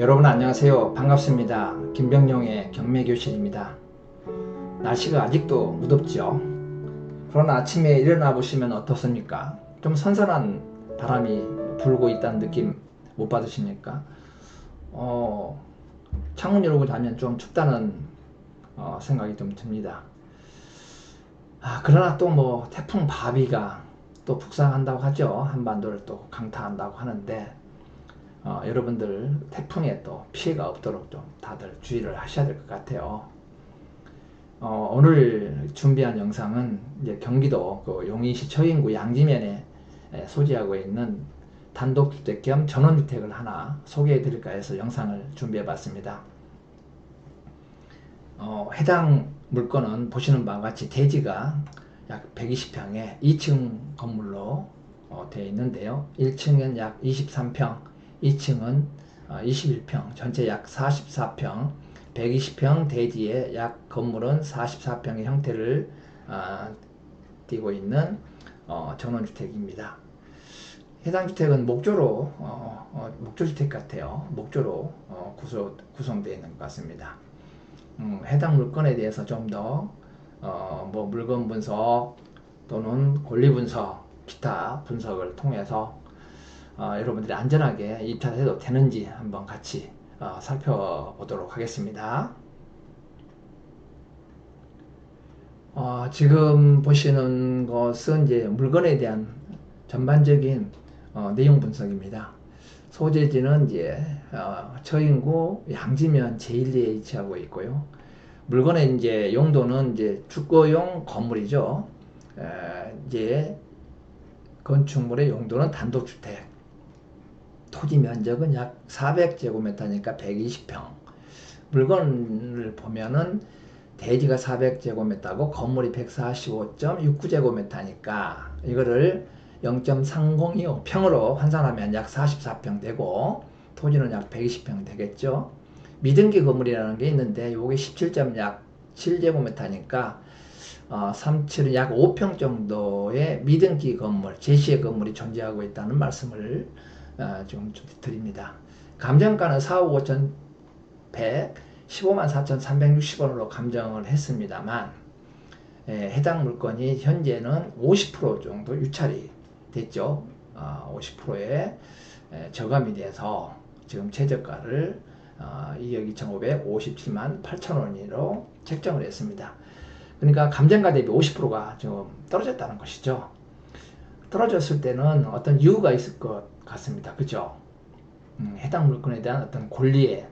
여러분 안녕하세요. 반갑습니다. 김병용의 경매교실입니다. 날씨가 아직도 무덥죠. 그러나 아침에 일어나 보시면 어떻습니까? 좀 선선한 바람이 불고 있다는 느낌 못 받으십니까? 어, 창문 열고 자면 좀 춥다는 어, 생각이 좀 듭니다. 아, 그러나 또 뭐 태풍 바비가 또 북상한다고 하죠. 한반도를 또 강타한다고 하는데 어, 여러분들 태풍에 또 피해가 없도록 좀 다들 주의를 하셔야 될 것 같아요. 어, 오늘 준비한 영상은 이제 경기도 그 용인시 처인구 양지면에 에, 소지하고 있는 단독주택 겸 전원주택을 하나 소개해 드릴까 해서 영상을 준비해 봤습니다. 어, 해당 물건은 보시는 바와 같이 대지가 약 120평에 2층 건물로 어, 되어 있는데요. 1층은 약 23평, 2층은 21평, 전체 약 44평, 120평 대지에 약 건물은 44평의 형태를 아, 띠고 있는 어, 전원주택입니다. 해당 주택은 목조로 어, 어, 목조주택 같아요. 목조로 어, 구조, 구성되어 있는 것 같습니다. 음, 해당 물건에 대해서 좀더 어, 뭐 물건 분석 또는 권리 분석, 기타 분석을 통해서 어, 여러분들이 안전하게 입찰해도 되는지 한번 같이 어, 살펴보도록 하겠습니다. 어, 지금 보시는 것은 이제 물건에 대한 전반적인 어, 내용 분석입니다. 소재지는 이제 어, 처인구 양지면 제1리에 위치하고 있고요. 물건의 이제 용도는 이제 주거용 건물이죠. 에, 이제 건축물의 용도는 단독주택. 토지 면적은 약 400제곱미터니까 120평. 물건을 보면은 대지가 400제곱미터고 건물이 145.69제곱미터니까 이거를 0.3025 평으로 환산하면 약 44평 되고 토지는 약 120평 되겠죠. 미등기 건물이라는 게 있는데 요게 17.7제곱미터니까 어, 37은 약 5평 정도의 미등기 건물, 제시의 건물이 존재하고 있다는 말씀을 어, 좀 드립니다. 감정가는 4억 5천 100, 15만 4,360원으로 감정을 했습니다만 에, 해당 물건이 현재는 50% 정도 유찰이 됐죠. 어, 50%의 에, 저감이 돼서 지금 최저가를 어, 2억 2,557만 8천 원으로 책정을 했습니다. 그러니까 감정가 대비 50%가 좀 떨어졌다는 것이죠. 떨어졌을 때는 어떤 이유가 있을 것 같습니다. 그죠? 음, 해당 물건에 대한 어떤 권리에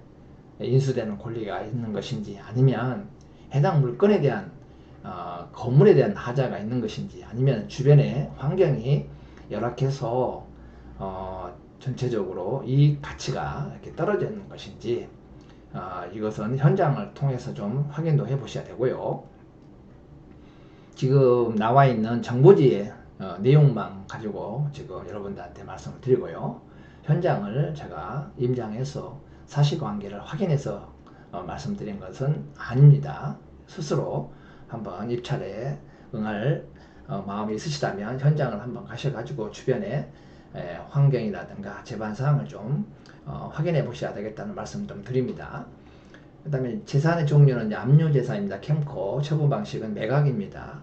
인수되는 권리가 있는 것인지 아니면 해당 물건에 대한 어, 건물에 대한 하자가 있는 것인지 아니면 주변의 환경이 열악해서 어, 전체적으로 이 가치가 이렇게 떨어져 있는 것인지 어, 이것은 현장을 통해서 좀 확인도 해 보셔야 되고요. 지금 나와 있는 정보지의 어, 내용만 가지고 지금 여러분들한테 말씀을 드리고요. 현장을 제가 임장해서 사실관계를 확인해서 어, 말씀드린 것은 아닙니다. 스스로 한번 입찰에 응할 어, 마음이 있으시다면 현장을 한번 가셔가지고 주변에 에, 환경이라든가 재반 사항을 좀 어, 확인해 보셔야 되겠다는 말씀 좀 드립니다. 그 다음에 재산의 종류는 압류 재산입니다. 캠코 처분 방식은 매각입니다.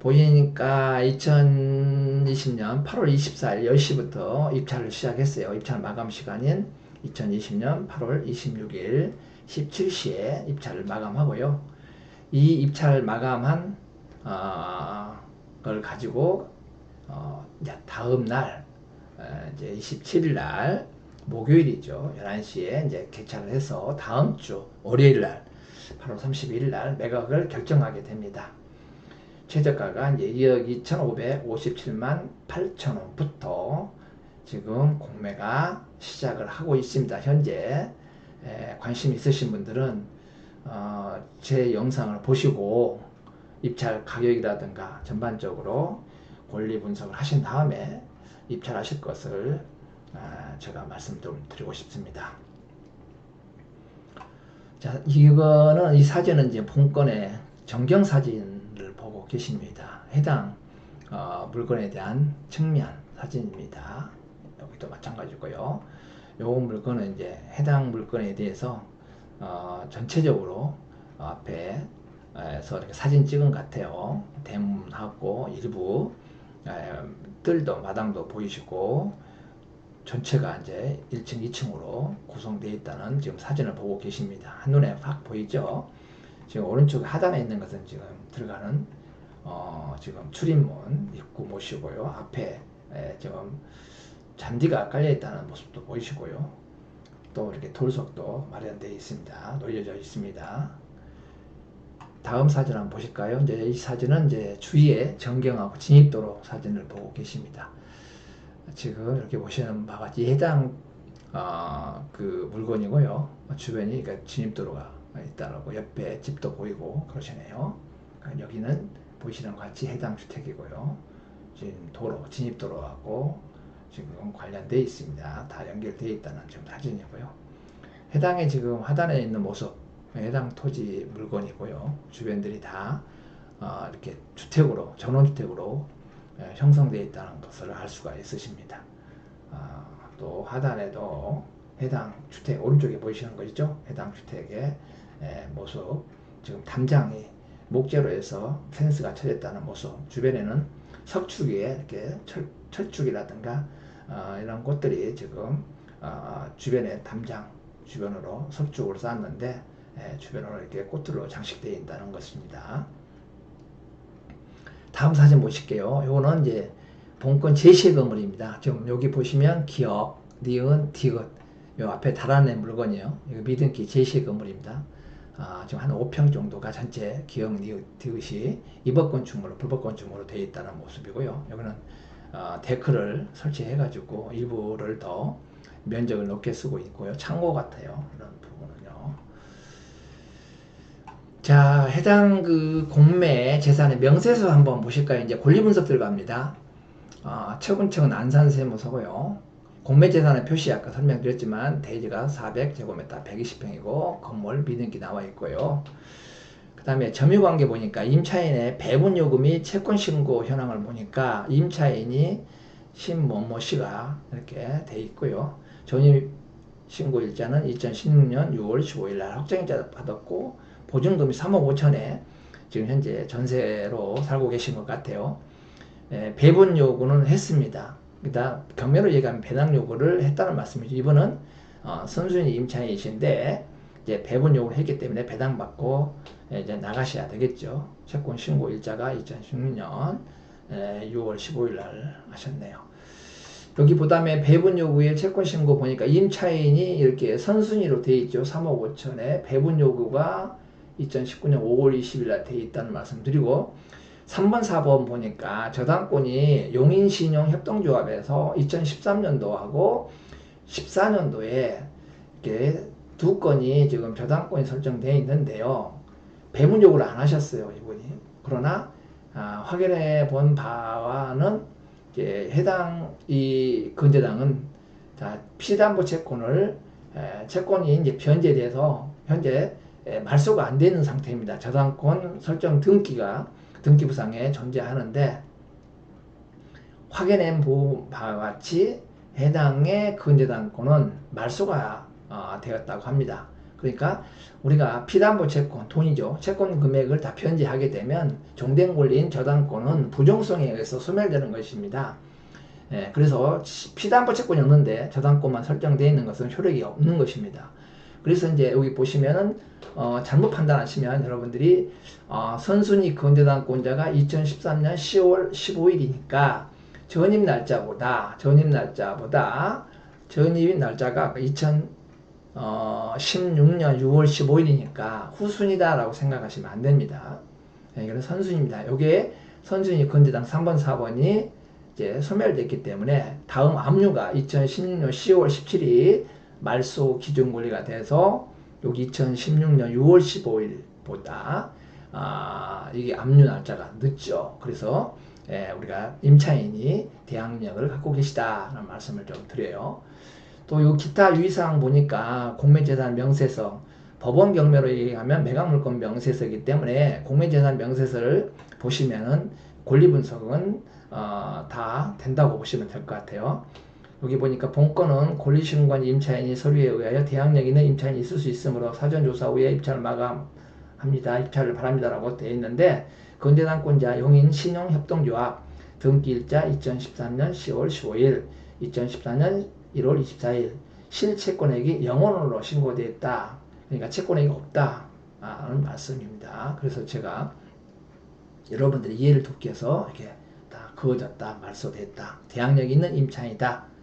보이니까 2020년 8월 24일 10시부터 입찰을 시작했어요. 입찰 마감 시간인 2020년 8월 26일 17시에 입찰을 마감하고요. 이 입찰 마감한 어, 걸 가지고 어, 다음 날 어, 이제 27일 날 목요일이죠. 11시에 이제 개찰을 해서 다음 주 월요일 날 8월 31일 날 매각을 결정하게 됩니다. 최저가가 이제 2억 2,557만 8천 원부터 지금 공매가 시작을 하고 있습니다. 현재 에, 관심 있으신 분들은 어, 제 영상을 보시고 입찰 가격이라든가 전반적으로 권리 분석을 하신 다음에 입찰하실 것을 아, 제가 말씀 좀 드리고 싶습니다. 자, 이거는 이 사진은 이제 본건의 정경 사진 계십니다. 해당 어, 물건에 대한 측면 사진입니다. 여기도 마찬가지고요. 요 물건은 이제 해당 물건에 대해서 어, 전체적으로 어, 앞에서 이렇게 사진 찍은 것 같아요. 대문하고 일부 에, 뜰도 마당도 보이시고 전체가 이제 1층, 2층으로 구성되어 있다는 지금 사진을 보고 계십니다. 한눈에 확 보이죠? 지금 오른쪽 하단에 있는 것은 지금 들어가는 어, 지금 출입문 입구 모시고요. 앞에 에, 지금 잔디가 깔려 있다는 모습도 보이시고요. 또 이렇게 돌석도 마련되어 있습니다. 놓여져 있습니다. 다음 사진 한번 보실까요? 이제 이 사진은 이제 주위에 전경하고 진입도로 사진을 보고 계십니다. 지금 이렇게 보시는 바와 같이 해당 어, 그 물건이고요. 주변이 그러니까 진입도로가 있다라고 옆에 집도 보이고 그러시네요. 그러니까 여기는 보시는 것 같이 해당 주택이고요. 지금 도로 진입도로하고 지금 관련되어 있습니다. 다 연결되어 있다는 지금 사진이고요. 해당에 지금 하단에 있는 모습, 해당 토지 물건이고요. 주변들이 다 어, 이렇게 주택으로 전원주택으로 예, 형성되어 있다는 것을 알 수가 있으십니다. 아, 또 하단에도 해당 주택 오른쪽에 보이시는 거 있죠? 해당 주택의 예, 모습 지금 담장이 목재로 해서 펜스가 쳐졌다는 모습 주변에는 석축 위에 이렇게 철, 철쭉이라든가 어, 이런 것들이 지금 어, 주변에 담장 주변으로 석축으로 쌓았는데 예, 주변으로 이렇게 꽃으로 장식되어 있다는 것입니다. 다음 사진 보실게요. 요거는 이제 본권 제시의 건물입니다. 지금 여기 보시면 기억, 니은, 디귿 요 앞에 달아낸 물건이에요. 이거 미등기 제시의 건물입니다. 아, 지금 한 5평 정도가 전체 니은, 디귿이 입업 건축물로 불법 건축물로 되어 있다는 모습이고요. 여기는 어, 데크를 설치해 가지고 일부를 더 면적을 높게 쓰고 있고요. 창고 같아요. 이런 부분은요. 자, 해당 그 공매 재산의 명세서 한번 보실까요? 이제 권리 분석 들어갑니다. 아, 처분청은 안산 세무서고요. 공매 재산의 표시 아까 설명드렸지만 대지가 400제곱미터 120평이고 건물 미등기 나와 있고요. 그 다음에 점유관계 보니까 임차인의 배분 요금이 채권 신고 현황을 보니까 임차인이 신모모 씨가 이렇게 돼 있고요. 전입 신고 일자는 2016년 6월 15일 날 확정일자 받았고 보증금이 3억 5천에 지금 현재 전세로 살고 계신 것 같아요. 예, 배분 요구는 했습니다. 그다 경매로 얘기하면 배당 요구를 했다는 말씀이죠. 이분은 어, 선순위 임차인이신데 이제 배분 요구를 했기 때문에 배당 받고 예, 이제 나가셔야 되겠죠. 채권 신고 일자가 2016년 예, 6월 15일 날 하셨네요. 여기 보다음에 배분 요구에 채권 신고 보니까 임차인이 이렇게 선순위로 돼 있죠. 3억 5천에 배분 요구가 2019년 5월 20일 날 돼 있다는 말씀 드리고 3번 4번 보니까 저당권이 용인신용협동조합에서 2013년도하고 14년도에 이렇게 두 건이 지금 저당권이 설정되어 있는데요. 배분 요구를 안 하셨어요, 이분이. 그러나 아, 확인해 본 바와는 해당 이 자, 피담보 채권을 에, 채권이 이제 변제돼서 현재 에, 말소가 안 되는 상태입니다. 저당권 설정 등기가 등기부상에 존재하는데 확인해 본 바와 같이 해당의 건재당권은 말소가 어, 되었다고 합니다. 그러니까 우리가 피담보 채권, 돈이죠. 채권 금액을 다 편제하게 되면 종된 권리인 저당권은 부정성에 의해서 소멸되는 것입니다. 예, 그래서 피담보 채권이 없는데 저당권만 설정되어 있는 것은 효력이 없는 것입니다. 그래서 이제 여기 보시면은 어, 잘못 판단하시면 여러분들이 어, 선순위 건대당권자가 2013년 10월 15일이니까 전입 날짜보다 전입 날짜보다 전입 날짜가 2016년 6월 15일이니까 후순위다라고 생각하시면 안 됩니다. 네, 이거는 선순위입니다. 요게 선순위 건대당 3번, 4번이 이제 소멸됐기 때문에 다음 압류가 2016년 10월 17일 말소 기준 권리가 돼서 여기 2016년 6월 15일보다 아, 이게 압류 날짜가 늦죠. 그래서 예, 우리가 임차인이 대항력을 갖고 계시다라는 말씀을 좀 드려요. 또이 기타 유의사항 보니까 공매재산 명세서 법원 경매로 얘기하면 매각물권 명세서이기 때문에 공매재산 명세서를 보시면은 권리 분석은 어, 다 된다고 보시면 될 것 같아요. 여기 보니까 본건은 권리신고한 임차인이 서류에 의하여 대항력 있는 임차인이 있을 수 있으므로 사전 조사 후에 입찰을 마감합니다. 입찰을 바랍니다라고 되어 있는데 건재당권자 용인 신용협동조합 등기일자 2013년 10월 15일, 2014년 1월 24일 실채권액이 영원으로 신고되어 있다. 그러니까 채권액이 없다는 말씀입니다. 그래서 제가 여러분들이 이해를 돕기 위해서 이렇게 다 그어졌다, 말소됐다, 대항력 있는 임차인이다.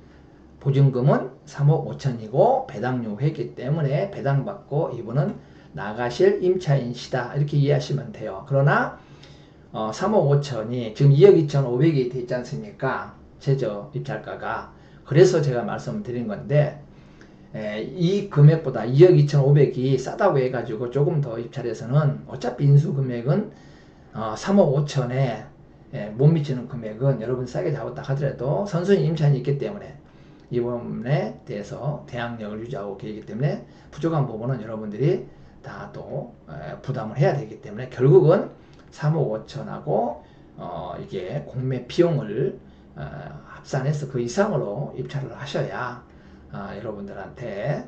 보증금은 3억 5천이고 배당료 회기 때문에 배당받고 이분은 나가실 임차인시다. 이렇게 이해하시면 돼요. 그러나 어, 3억 5천이 지금 2억 2천 5백이 돼 있지 않습니까? 최저 입찰가가. 그래서 제가 말씀드린 건데 에, 이 금액보다 2억 2천 5백이 싸다고 해가지고 조금 더 입찰해서는 어차피 인수 금액은 어, 3억 5천에 예, 못 미치는 금액은 여러분 싸게 잡았다 하더라도 선순위 임차인이 있기 때문에 이 부분에 대해서 대항력을 유지하고 계시기 때문에 부족한 부분은 여러분들이 다 또 부담을 해야 되기 때문에 결국은 3억 5천하고 어, 이게 공매 비용을 어, 합산해서 그 이상으로 입찰을 하셔야 어, 여러분들한테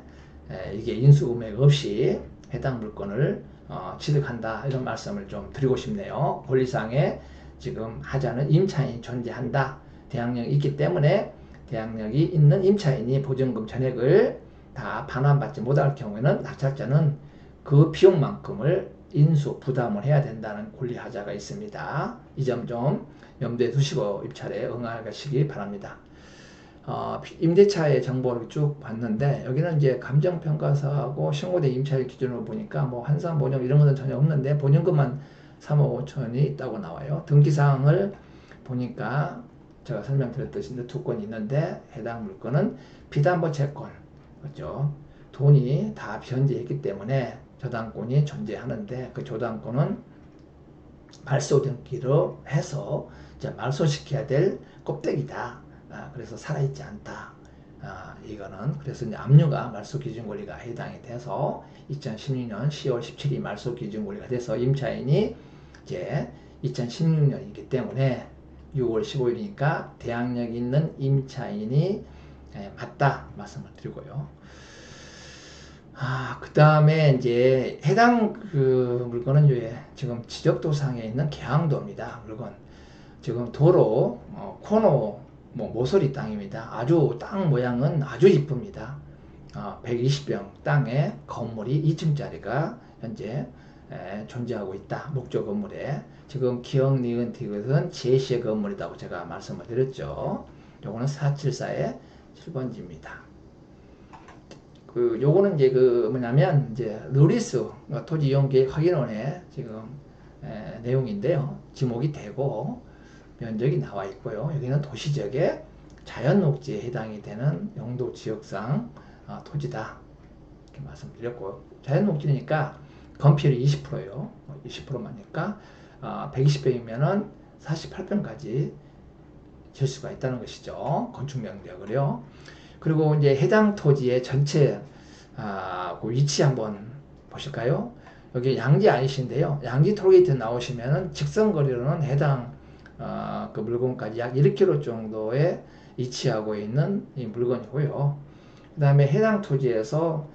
에, 이게 인수 금액 없이 해당 물건을 어, 취득한다 이런 말씀을 좀 드리고 싶네요. 권리상에 지금 하자는 임차인이 존재한다. 대항력이 있기 때문에 대항력이 있는 임차인이 보증금 전액을 다 반환받지 못할 경우에는 낙찰자는 그 비용만큼을 인수 부담을 해야 된다는 권리 하자가 있습니다. 이 점 좀 염두에 두시고 입찰에 응하시기 바랍니다. 어, 임대차의 정보를 쭉 봤는데 여기는 이제 감정평가사하고 신고대 임차일 기준으로 보니까 뭐 환산 보증 이런 것은 전혀 없는데 보증금만 3억 5천이 있다고 나와요. 등기사항을 보니까 제가 설명드렸듯이 두 건이 있는데 해당 물건은 비담보 채권 그렇죠. 돈이 다 변제했기 때문에 저당권이 존재하는데 그 저당권은 발소 등기로 해서 이제 말소시켜야 될 껍데기다. 아, 그래서 살아있지 않다. 아, 이거는 그래서 이제 압류가 말소 기준 권리가 해당이 돼서 2016년 10월 17일 말소 기준 권리가 돼서 임차인이 이제 2016년이기 때문에 6월 15일이니까 대항력 있는 임차인이 예, 맞다 말씀을 드리고요. 아, 그 다음에 이제 해당 그 물건은 왜 지금 지적도상에 있는 계항도입니다. 물건. 지금 도로, 어, 코너, 뭐 모서리 땅입니다. 아주 땅 모양은 아주 이쁩니다. 어, 120평 땅에 건물이 2층짜리가 현재 에, 존재하고 있다. 목조 건물에. 지금 기억 니은 디귿은 제시의 건물이라고 제가 말씀을 드렸죠. 요거는 474의 7번지입니다. 그 요거는 이제 그 뭐냐면 이제 루리스 토지 이용 계획 확인원의 지금 에, 내용인데요. 지목이 되고 면적이 나와 있고요. 여기는 도시지역의 자연 녹지에 해당이 되는 용도 지역상 어, 토지다. 이렇게 말씀드렸고 자연 녹지니까 건폐율이 20%예요. 20%만니까 어, 120평이면은 48평까지 질 수가 있다는 것이죠. 건축 면적을요. 그리고 이제 해당 토지의 전체 아, 그 위치 한번 보실까요? 여기 양지 아이신데요. 양지 톨게이트 나오시면은 직선 거리로는 해당 어, 그 물건까지 약 1km 정도에 위치하고 있는 이 물건이고요. 그 다음에 해당 토지에서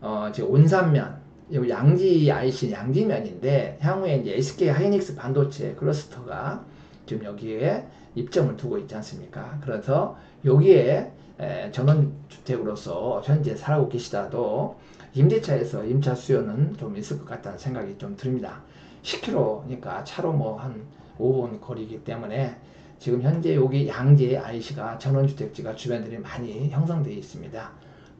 어, 지금 온산면, 이 양지 아이신 양지면인데 향후에 이제 SK 하이닉스 반도체 클러스터가 지금 여기에 입점을 두고 있지 않습니까? 그래서 여기에 전원주택으로서 현재 살고 계시다도 임대차에서 임차 수요는 좀 있을 것 같다는 생각이 좀 듭니다. 10km니까 차로 뭐 한 5분 거리이기 때문에 지금 현재 여기 양재 IC가 전원주택지가 주변들이 많이 형성되어 있습니다.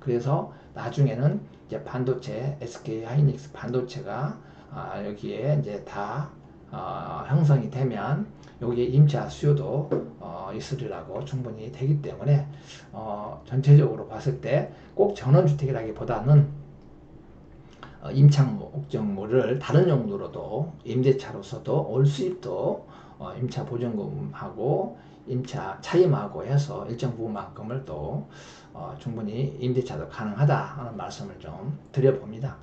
그래서 나중에는 이제 반도체 SK 하이닉스 반도체가 아, 여기에 이제 다 어, 형성이 되면 여기에 임차 수요도 어, 있으리라고 충분히 되기 때문에 어, 전체적으로 봤을 때 꼭 전원주택이라기보다는 어, 임창 목적물을 다른 용도로도 임대차로서도 올 수입도 어, 임차 보증금하고 임차 차임하고 해서 일정 부분만큼을 또 어, 충분히 임대차도 가능하다 하는 말씀을 좀 드려봅니다.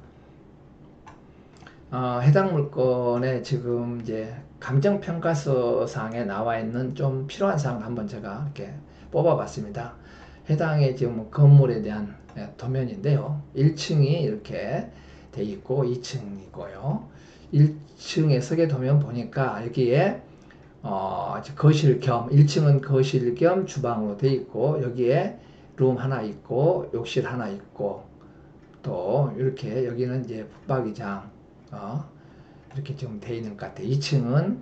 어, 해당 물건에 지금 이제 감정평가서 상에 나와 있는 좀 필요한 사항 한번 제가 이렇게 뽑아봤습니다. 해당의 지금 건물에 대한 예, 도면인데요. 1층이 이렇게 돼 있고 2층이고요. 1층에 서게 도면 보니까 여기에 어, 거실 겸 1층은 거실 겸 주방으로 돼 있고 여기에 룸 하나 있고 욕실 하나 있고 또 이렇게 여기는 이제 붙박이장 어, 이렇게 좀돼 있는 것 같아요. 2층은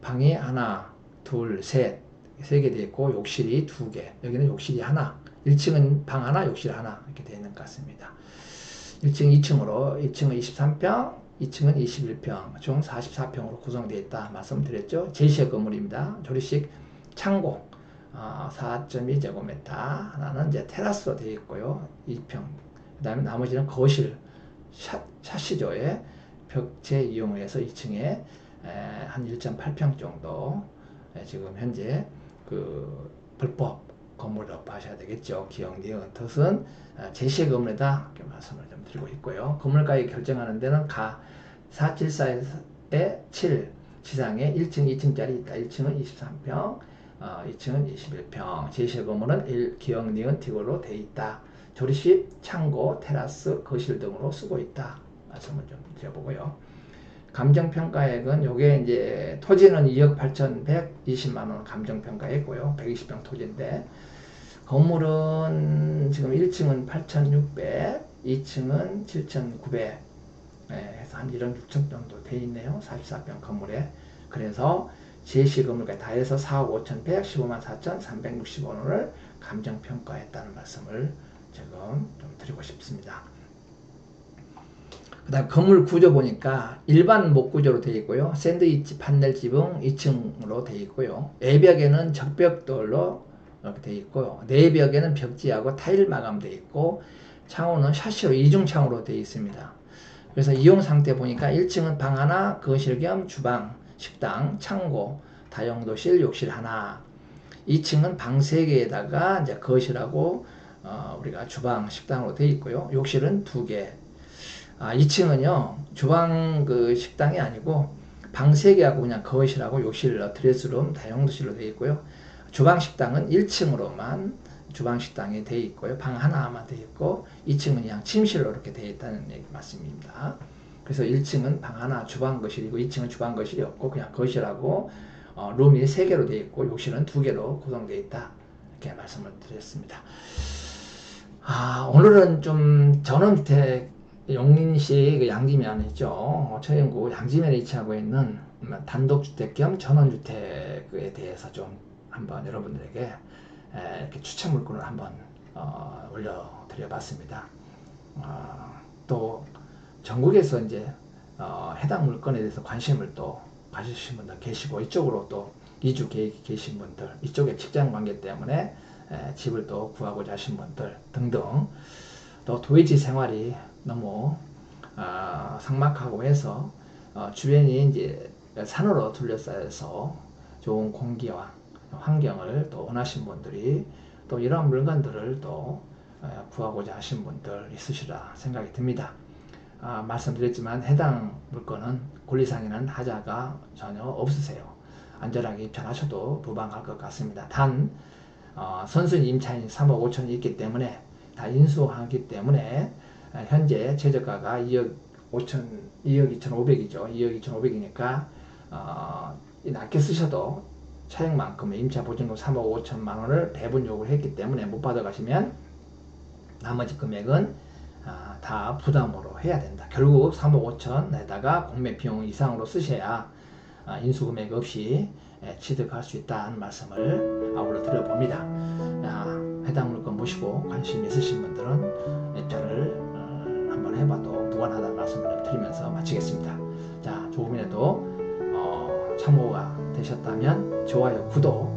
방이 하나, 둘, 셋, 세 개 돼 있고 욕실이 두 개. 여기는 욕실이 하나. 1층은 방 하나, 욕실 하나 이렇게 되어 있는 것 같습니다. 1층, 2층으로 1층은 23평, 2층은 21평, 총 44평으로 구성되어 있다 말씀드렸죠. 제시어 건물입니다. 조리식 창고 어, 4.2제곱미터 하나는 이제 테라스로 되어 있고요. 2평. 그 다음에 나머지는 거실 샤, 샤시조에 벽체 이용을 해서 2층에 한 1.8평 정도 에, 지금 현재 그 불법 건물이라고 봐셔야 되겠죠. 기억, 니은, 아, 제시의 건물이다 이렇게 말씀을 좀 드리고 있고요. 건물가액 결정하는 데는 가 474에 7 지상에 1층, 2층짜리 있다. 1층은 23평, 어, 2층은 21평. 제시의 건물은 1, 기억, 니은, 틱으로 돼 있다. 조리실, 창고, 테라스, 거실 등으로 쓰고 있다. 말씀을 좀 드려보고요. 감정평가액은 요게 이제 토지는 2억 8,120만 원 감정평가액고요. 120평 토지인데 건물은 지금 1층은 8,600, 2층은 7,900 네, 해서 한 1억 6천 정도 돼 있네요. 44평 건물에. 그래서 제시 건물까지 다 해서 4억 5,100, 15만 4,360원을 감정평가했다는 말씀을 지금 좀 드리고 싶습니다. 그 다음 건물 구조 보니까 일반 목구조로 되어 있고요. 샌드위치 판넬 지붕 2층으로 되어 있고요. 외벽에는 적벽돌로 이렇게 되어 있고요. 내벽에는 벽지하고 타일 마감되어 있고 창호는 샤시로 이중창으로 되어 있습니다. 그래서 이용 상태 보니까 1층은 방 하나, 거실 겸 주방, 식당, 창고, 다용도실, 욕실 하나. 2층은 방 3개에다가 이제 거실하고 어, 우리가 주방, 식당으로 되어 있고요. 욕실은 2개, 아, 2층은요, 주방 그 식당이 아니고 방 3개하고 그냥 거실하고 욕실, 드레스룸, 다용도실로 되어 있고요. 주방 식당은 1층으로만 주방 식당이 되어 있고요. 방 하나만 되어 있고 2층은 그냥 침실로 이렇게 되어 있다는 얘기 말씀입니다. 그래서 1층은 방 하나 주방 거실이고 2층은 주방 거실이 없고 그냥 거실하고 어, 룸이 3개로 되어 있고 욕실은 2개로 구성되어 있다. 이렇게 말씀을 드렸습니다. 아, 오늘은 좀 전원주택 용인시 그 양지면에 있죠. 처연구 양지면에 위치하고 있는 단독주택 겸 전원주택에 대해서 좀 한번 여러분들에게 이렇게 추천 물건을 한번 어, 올려드려 봤습니다. 어, 또 전국에서 이제 어, 해당 물건에 대해서 관심을 또 가지신 분들 계시고 이쪽으로 또 이주 계획이 계신 분들 이쪽에 직장 관계 때문에 에, 집을 또 구하고자 하신 분들 등등 또 도의지 생활이 너무 어, 삭막하고 해서 어, 주변이 이제 산으로 둘러싸여서 좋은 공기와 환경을 또 원하신 분들이 또 이러한 물건들을 또 어, 구하고자 하신 분들 있으시라 생각이 듭니다. 아, 말씀드렸지만 해당 물건은 권리상에는 하자가 전혀 없으세요. 안전하게 입찰하셔도 부방할 것 같습니다. 단 어, 선순위 임차인 3억 5천이 있기 때문에 다 인수하기 때문에 현재 최저가가 2억 5천, 2억 2천 5백이죠 2억 2천 5백이니까 어, 낮게 쓰셔도 차액만큼의 임차 보증금 3억 5천만 원을 배분 요구를 했기 때문에 못 받아가시면 나머지 금액은 아, 다 부담으로 해야 된다. 결국 3억 5천에다가 공매 비용 이상으로 쓰셔야 아, 인수금액 없이 예, 취득할 수 있다는 말씀을 아울러 드려봅니다. 아, 해당 물건 보시고 관심 있으신 분들은 입찰을 어, 한번 해봐도 무관하다는 말씀을 드리면서 마치겠습니다. 자, 조금이라도 어, 참고 가 되셨다면 좋아요, 구독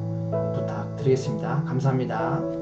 부탁드리겠습니다. 감사합니다.